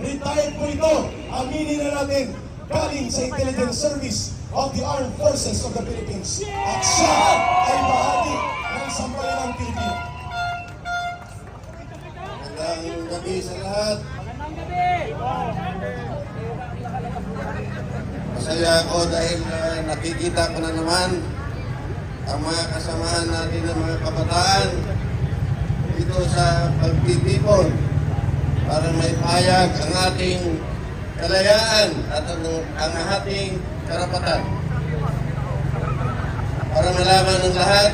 retired po ito, aminin na natin, galing sa Intelligence Service of the Armed Forces of the Philippines. At siya ay bahagi ng sambayanang Pilipino. Magandang gabi sa lahat. Masaya ako dahil uh, nakikita ko na naman ang mga kasamahan natin ng mga kabataan dito sa pagtitipon para may payag ang ating kalayaan at ang, ang ating karapatan. Para malaman ng lahat,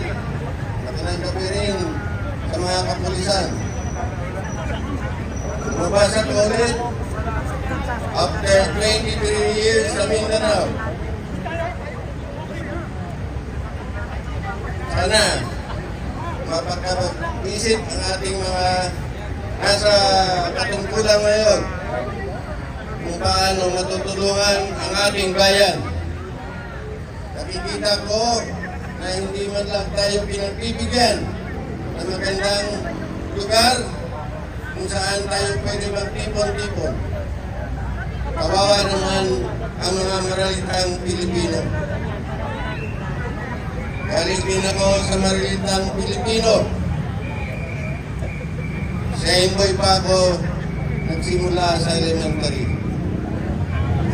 magandang gabi rin sa mga kapulisan. Lumabasa ko ulit after 23 years sa Mindanao. Sana mapagkabag-isip ang ating mga nasa katungkulan ngayon kung paano matutulungan ang ating bayan. Nakikita ko na hindi man lang tayo pinagbibigyan ng magandang lugar kung saan tayo pwede magtipon-tipon. Kawawa naman ang mga maralitang Pilipino. Galing din ako sa maralitang Pilipino. Sa Imboy pa ako nagsimula sa elementary.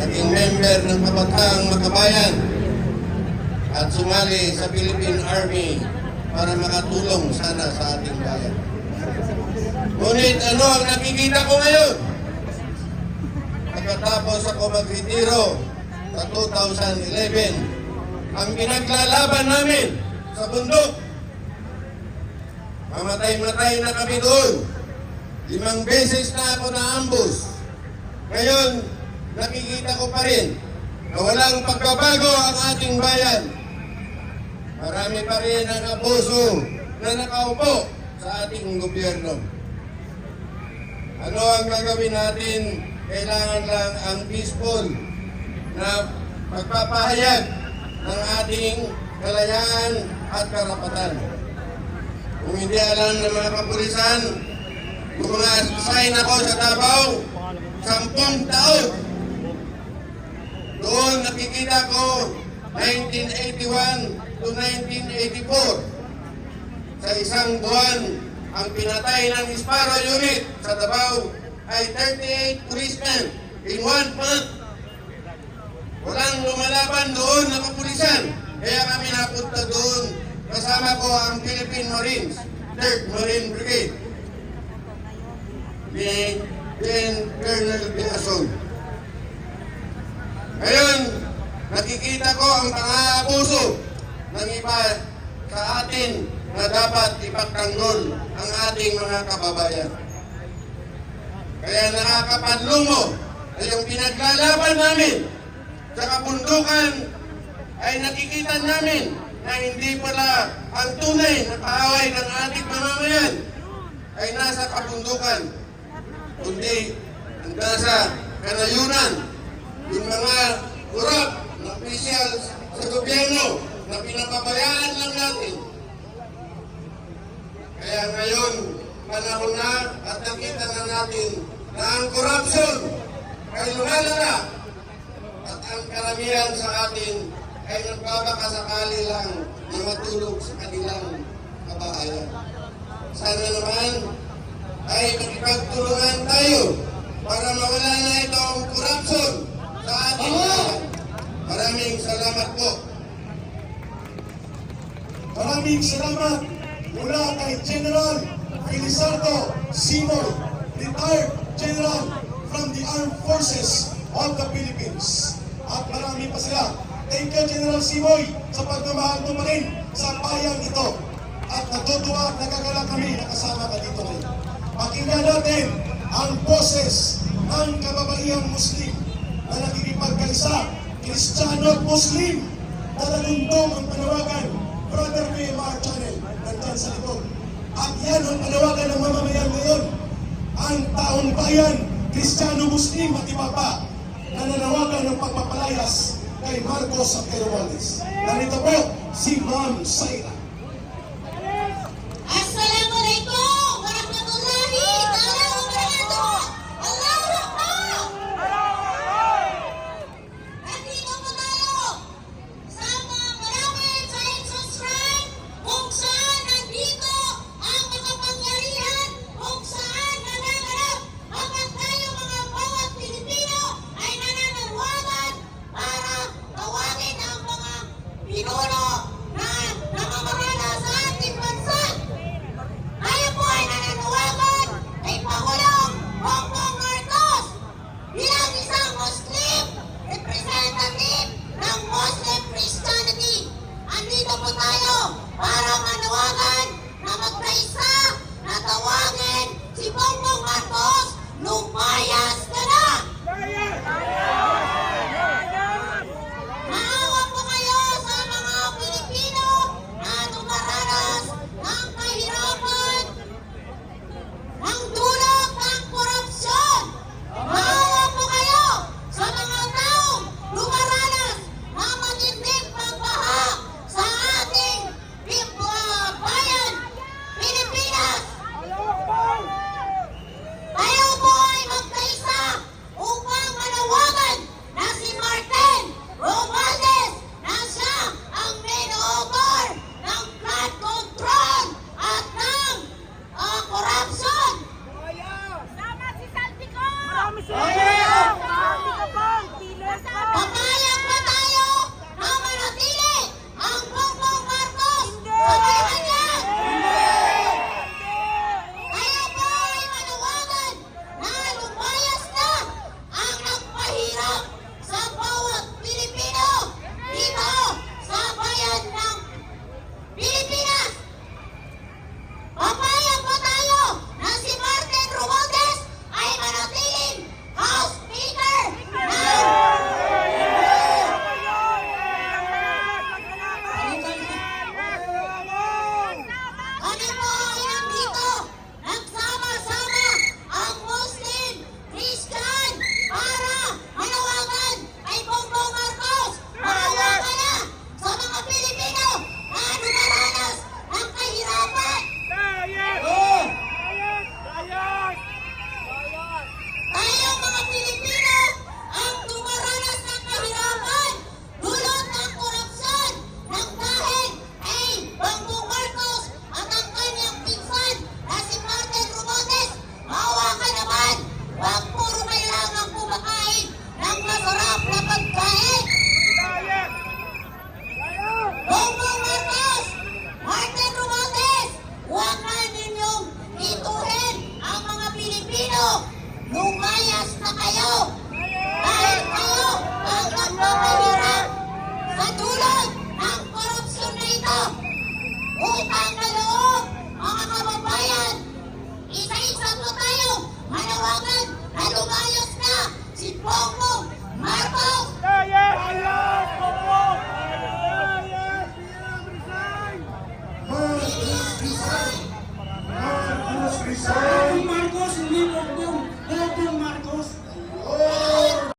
Naging member ng Kabataang Makabayan at sumali sa Philippine Army para makatulong sana sa ating bayan. Ngunit ano ang nakikita ko ngayon? Pagkatapos ako mag-retiro sa 2011, ang pinaglalaban namin sa bundok, mamatay-matay na kami doon. Limang beses na ako na-ambush. Ngayon, nakikita ko pa rin na walang pagbabago ang ating bayan. Marami pa rin ang abuso na nakaupo sa ating gobyerno. Ano ang gagawin natin? Kailangan lang ang peaceful na pagpapahayag ng ating kalayaan at karapatan. Kung hindi alam ng mga kapulisan, kung mga sign ako sa Davao, sampung taon. Doon nakikita ko 1981 to 1984. Sa isang buwan, ang pinatay ng Sparrow Unit sa Davao ay 38 policemen in one month. Walang lumalaban doon na kapulisan. Kaya kami napunta doon. Kasama ko ang Philippine Marines, 3rd Marine Brigade. Ni Colonel Biason. Ngayon, nakikita ko ang pang-aabuso ng iba sa atin na dapat ipagtanggol ang ating mga kababayan. Kaya nakakapanlumo na yung pinaglalaban namin sa kabundukan ay nakikita namin na hindi pala ang tunay na kaaway ng ating mamamayan ay nasa kabundukan, kundi ang nasa kanayunan, yung mga kurap na opisyal sa gobyerno na pinapabayaan lang natin. Kaya ngayon, panahon na at nakita na natin na ang corruption ay lumalala at ang karamihan sa atin ay nagbabakasakali lang na matulog sa kanilang kabahayan. Sana naman ay makipagtulungan tayo para mawala na itong corruption sa ating bayan. Maraming salamat po. Maraming salamat mula kay General Felizardo Simoy, retired General from the Armed Forces of the Philippines. At marami pa sila. Thank you, General Simoy, sa pagmamahal mo pa rin sa bayan ito. At natutuwa at nagagala kami na kasama ka dito. Pakinggan natin ang boses ng kababaihang Muslim na nakikipagkaisa, Kristiyano at Muslim. Talalundong ang panawagan, Brother PMR Channel, nandyan sa likod. At yan ang panawagan ng mamamayan ngayon. Ang taong bayan, Kristiyano, Muslim at iba pa, na nanawagan ng pagpapalayas kay Marcos at kay Romualdez. Narito po si Ma'am Saira. Papaya